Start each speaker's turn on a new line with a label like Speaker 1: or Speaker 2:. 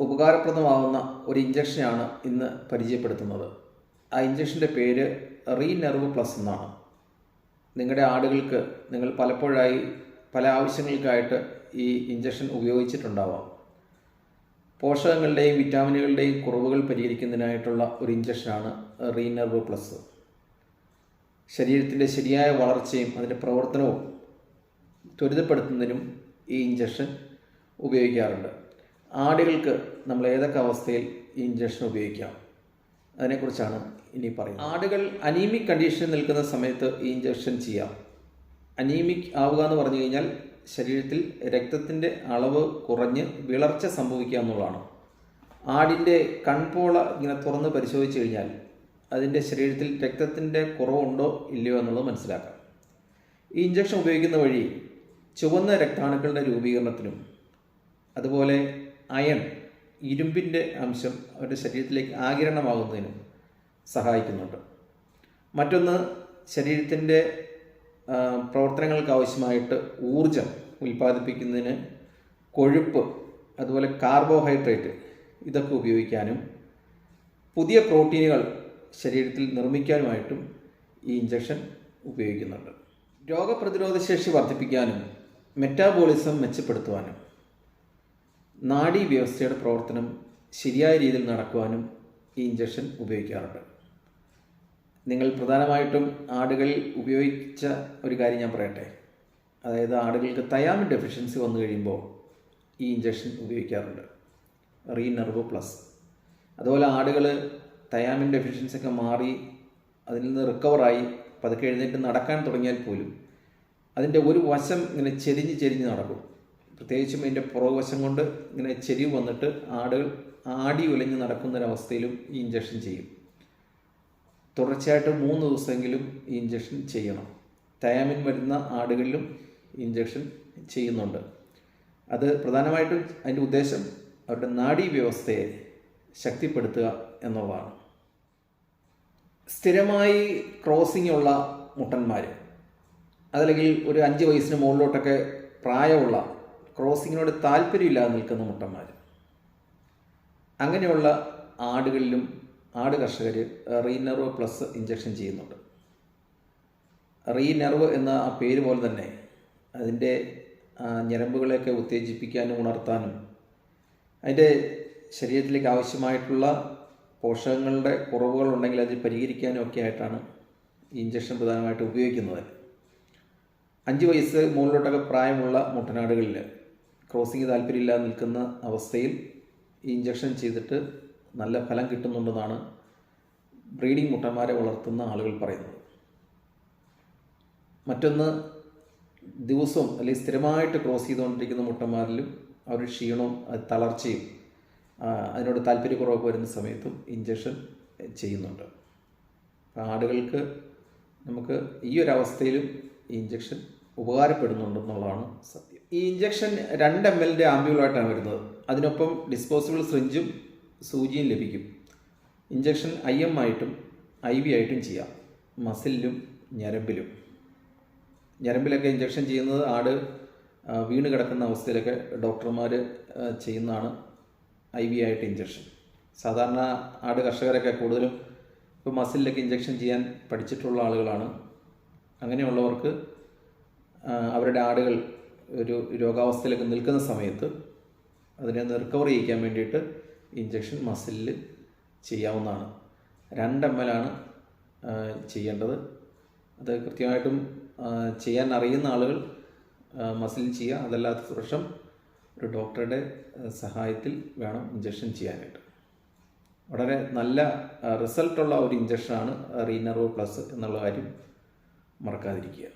Speaker 1: ഉപകാരപ്രദമാവുന്ന ഒരു ഇഞ്ചക്ഷനാണ് ഇന്ന് പരിചയപ്പെടുത്തുന്നത്. ആ ഇഞ്ചക്ഷന്റെ പേര് റീ നെർവ് പ്ലസ് എന്നാണ്. നിങ്ങളുടെ ആടുകൾക്ക് നിങ്ങൾ പലപ്പോഴായി പല ആവശ്യങ്ങൾക്കായിട്ട് ഈ ഇഞ്ചക്ഷൻ ഉപയോഗിച്ചിട്ടുണ്ടാവാം. പോഷകങ്ങളുടെയും വിറ്റാമിനുകളുടെയും കുറവുകൾ പരിഹരിക്കുന്നതിനായിട്ടുള്ള ഒരു ഇഞ്ചക്ഷനാണ് റീ നെർവ് പ്ലസ്. ശരീരത്തിന്റെ ശരിയായ വളർച്ചയും അതിന്റെ പ്രവർത്തനവും ത്വരിതപ്പെടുത്തുന്നതിനും ഈ ഇഞ്ചക്ഷൻ ഉപയോഗിക്കാറുണ്ട്. ആടുകൾക്ക് നമ്മൾ ഏതൊക്കെ അവസ്ഥയിൽ ഈ ഇഞ്ചക്ഷൻ ഉപയോഗിക്കാം? അതിനെക്കുറിച്ചാണ് ഇനി പറയുന്നത്. ആടുകൾ അനീമിക് കണ്ടീഷനിൽ നിൽക്കുന്ന സമയത്ത് ഈ ഇഞ്ചക്ഷൻ ചെയ്യാം. അനീമിക് ആവുക എന്ന് പറഞ്ഞു കഴിഞ്ഞാൽ ശരീരത്തിൽ രക്തത്തിന്റെ അളവ് കുറഞ്ഞ് വിളർച്ച സംഭവിക്കുക എന്നുള്ളതാണ്. ആടിന്റെ കൺപോള ഇങ്ങനെ തുറന്ന് പരിശോധിച്ച് കഴിഞ്ഞാൽ അതിന്റെ ശരീരത്തിൽ രക്തത്തിന്റെ കുറവുണ്ടോ ഇല്ലയോ എന്നുള്ളത് മനസ്സിലാക്കാം. ഈ ഇഞ്ചക്ഷൻ ഉപയോഗിക്കുന്ന വഴി ചുവന്ന രക്താണുക്കളുടെ രൂപീകരണത്തിനും അതുപോലെ അയൺ ഇരുമ്പിന്റെ അംശം അവരുടെ ശരീരത്തിലേക്ക് ആകിരണമാകുന്നതിനും സഹായിക്കുന്നുണ്ട്. മറ്റൊന്ന് ശരീരത്തിന്റെ പ്രവർത്തനങ്ങൾക്ക് ആവശ്യമായിട്ട് ഊർജം ഉൽപ്പാദിപ്പിക്കുന്നതിന് കൊഴുപ്പ് അതുപോലെ കാർബോഹൈഡ്രേറ്റ് ഇതൊക്കെ ഉപയോഗിക്കാനും പുതിയ പ്രോട്ടീനുകൾ ശരീരത്തിൽ നിർമ്മിക്കാനുമായിട്ടും ഈ ഇഞ്ചക്ഷൻ ഉപയോഗിക്കുന്നുണ്ട്. രോഗപ്രതിരോധ ശേഷി വർദ്ധിപ്പിക്കാനും മെറ്റാബോളിസം മെച്ചപ്പെടുത്തുവാനും നാഡീ വ്യവസ്ഥയുടെ പ്രവർത്തനം ശരിയായ രീതിയിൽ നടക്കുവാനും ഈ ഇഞ്ചക്ഷൻ ഉപയോഗിക്കാറുണ്ട്. നിങ്ങൾ പ്രധാനമായിട്ടും ആടുകളിൽ ഉപയോഗിച്ച ഒരു കാര്യം ഞാൻ പറയട്ടെ. അതായത് ആടുകൾക്ക് തയാമിൻ ഡെഫിഷ്യൻസി വന്നു കഴിയുമ്പോൾ ഈ ഇഞ്ചക്ഷൻ ഉപയോഗിക്കാറുണ്ട്. റീനർവ് പ്ലസ് അതുപോലെ ആടുകൾ തയാമിൻ ഡെഫിഷ്യൻസി ഒക്കെ മാറി അതിൽ നിന്ന് റിക്കവറായി പതുക്കെ എഴുന്നേറ്റ് നടക്കാൻ തുടങ്ങിയാൽ പോലും അതിന്റെ ഒരു വശം ഇങ്ങനെ ചെരിഞ്ഞ് ചെരിഞ്ഞ് നടക്കും. പ്രത്യേകിച്ചും അതിന്റെ പുറകുവശം കൊണ്ട് ഇങ്ങനെ ചെരിവ് വന്നിട്ട് ആടുകൾ ആടി ഉലഞ്ഞ് നടക്കുന്നൊരവസ്ഥയിലും ഈ ഇഞ്ചക്ഷൻ ചെയ്യും. തുടർച്ചയായിട്ട് മൂന്ന് ദിവസമെങ്കിലും ഈ ഇഞ്ചക്ഷൻ ചെയ്യണം. തയാമിൻ വരുന്ന ആടുകളിലും ഇഞ്ചക്ഷൻ ചെയ്യുന്നുണ്ട്. അത് പ്രധാനമായിട്ടും അതിന്റെ ഉദ്ദേശം അവരുടെ നാഡീ വ്യവസ്ഥയെ ശക്തിപ്പെടുത്തുക എന്നുള്ളതാണ്. സ്ഥിരമായി ക്രോസിംഗ് ഉള്ള മുട്ടന്മാർ അതല്ലെങ്കിൽ ഒരു അഞ്ച് വയസ്സിന് മുകളിലോട്ടൊക്കെ പ്രായമുള്ള ക്രോസിങ്ങിനോട് താല്പര്യമില്ലാതെ നിൽക്കുന്ന മുട്ടന്മാർ അങ്ങനെയുള്ള ആടുകളിലും ആട് കർഷകർ റീനെർവ് പ്ലസ് ഇഞ്ചക്ഷൻ ചെയ്യുന്നുണ്ട്. റീനെർവ് എന്ന ആ പേര് പോലെ തന്നെ അതിന്റെ ഞരമ്പുകളെയൊക്കെ ഉത്തേജിപ്പിക്കാനും ഉണർത്താനും അതിന്റെ ശരീരത്തിലേക്ക് ആവശ്യമായിട്ടുള്ള പോഷകങ്ങളുടെ കുറവുകൾ ഉണ്ടെങ്കിൽ അത് പരിഹരിക്കാനും ഒക്കെ ആയിട്ടാണ് ഇഞ്ചക്ഷൻ പ്രധാനമായിട്ട് ഉപയോഗിക്കുന്നത്. അഞ്ച് വയസ്സ് മുകളിലോട്ടൊക്കെ പ്രായമുള്ള മുട്ടനാടുകളിൽ ക്രോസിംഗ് താല്പര്യമില്ലാതെ നിൽക്കുന്ന അവസ്ഥയിൽ ഈ ഇഞ്ചക്ഷൻ ചെയ്തിട്ട് നല്ല ഫലം കിട്ടുന്നുണ്ടെന്നാണ് ബ്രീഡിംഗ് മുട്ടന്മാരെ വളർത്തുന്ന ആളുകൾ പറയുന്നത്. മറ്റൊന്ന് ദിവസവും അല്ലെങ്കിൽ സ്ഥിരമായിട്ട് ക്രോസ് ചെയ്തുകൊണ്ടിരിക്കുന്ന മുട്ടന്മാരിലും അവർ ക്ഷീണവും തളർച്ചയും അതിനോട് താല്പര്യക്കുറവൊക്കെ വരുന്ന സമയത്തും ഇഞ്ചക്ഷൻ ചെയ്യുന്നുണ്ട്. ആടുകൾക്ക് നമുക്ക് ഈ ഒരു അവസ്ഥയിലും ഈ ഇഞ്ചക്ഷൻ ഉപകാരപ്പെടുന്നുണ്ടെന്നുള്ളതാണ് സത്യം. ഈ ഇഞ്ചക്ഷൻ രണ്ട് എം എല്ലിന്റെ ആംബ്യൂളായിട്ടാണ് വരുന്നത്. അതിനൊപ്പം ഡിസ്പോസിബിൾ സിറിഞ്ചും സൂചിയും ലഭിക്കും. ഇഞ്ചക്ഷൻ ഐ എം ആയിട്ടും ഐ വി ആയിട്ടും ചെയ്യാം. മസിലിലും ഞരമ്പിലും. ഞരമ്പിലൊക്കെ ഇഞ്ചക്ഷൻ ചെയ്യുന്നത് ആട് വീണ് കിടക്കുന്ന അവസ്ഥയിലൊക്കെ ഡോക്ടർമാർ ചെയ്യുന്നതാണ് ഐ വി ആയിട്ട് ഇഞ്ചക്ഷൻ സാധാരണ ആട് കർഷകരൊക്കെ കൂടുതലും ഇപ്പോൾ മസിലിലൊക്കെ ഇഞ്ചക്ഷൻ ചെയ്യാൻ പഠിച്ചിട്ടുള്ള ആളുകളാണ്. അങ്ങനെയുള്ളവർക്ക് അവരുടെ ആടുകൾ ഒരു രോഗാവസ്ഥയിലൊക്കെ നിൽക്കുന്ന സമയത്ത് അതിനെ ഒന്ന് റിക്കവർ ചെയ്യിക്കാൻ വേണ്ടിയിട്ട് ഇഞ്ചക്ഷൻ മസിലിൽ ചെയ്യാവുന്നതാണ്. രണ്ട് എം എൽ ആണ് ചെയ്യേണ്ടത്. അത് കൃത്യമായിട്ടും ചെയ്യാൻ അറിയുന്ന ആളുകൾ മസിൽ ചെയ്യുക. അതല്ലാത്ത പക്ഷം ഒരു ഡോക്ടറുടെ സഹായത്തിൽ വേണം ഇഞ്ചക്ഷൻ ചെയ്യാനായിട്ട്. വളരെ നല്ല റിസൾട്ടുള്ള ഒരു ഇഞ്ചക്ഷനാണ് റീനർവ് പ്ലസ് എന്നുള്ള കാര്യം മറക്കാതിരിക്കുക.